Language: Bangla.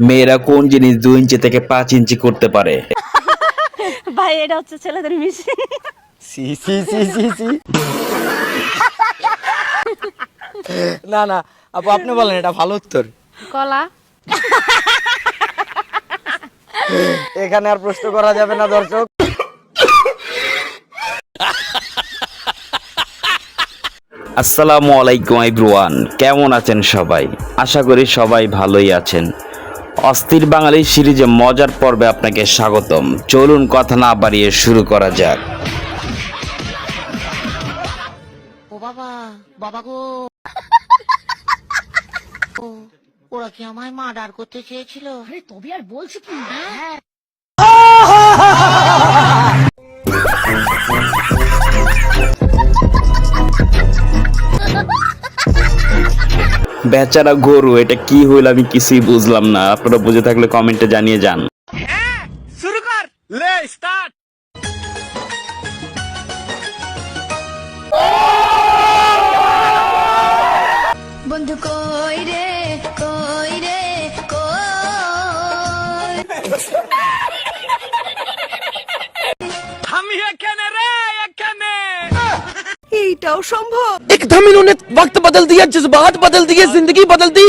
মেয়েরা কোন জিনিস দুই ইঞ্চি থেকে পাঁচ ইঞ্চি করতে পারে? ভাই এটা হচ্ছে ছেলেদের machine C C C C C. না না আপু আপনি বলেন এটা ভালো উত্তর। কলা। এখানে আর প্রশ্ন করা যাবে না দর্শক। আসসালামু আলাইকুম এভরিওয়ান কেমন আছেন সবাই? আশা করি সবাই ভালোই আছেন। অস্থির বাঙালি সিরিজে মজার পর্বে আপনাকে স্বাগতম। চলুন কথা না বাড়িয়ে শুরু করা যাক। ও বাবা বাবা গো। ওরা কি আমায় মার্ডার করতে চেয়েছিল? আরে তবে আর বলছি কি? হ্যাঁ। বেচারা গরু এটা কি হইল আমি কিছুই বুঝলাম না। আপনারা বুঝে থাকলে কমেন্টে জানিয়ে যান। বন্ধু কই রে কই রে কই? एक धम इन्होंने वक्त बदल दिया जज्बात बदल दिए जिंदगी बदल दी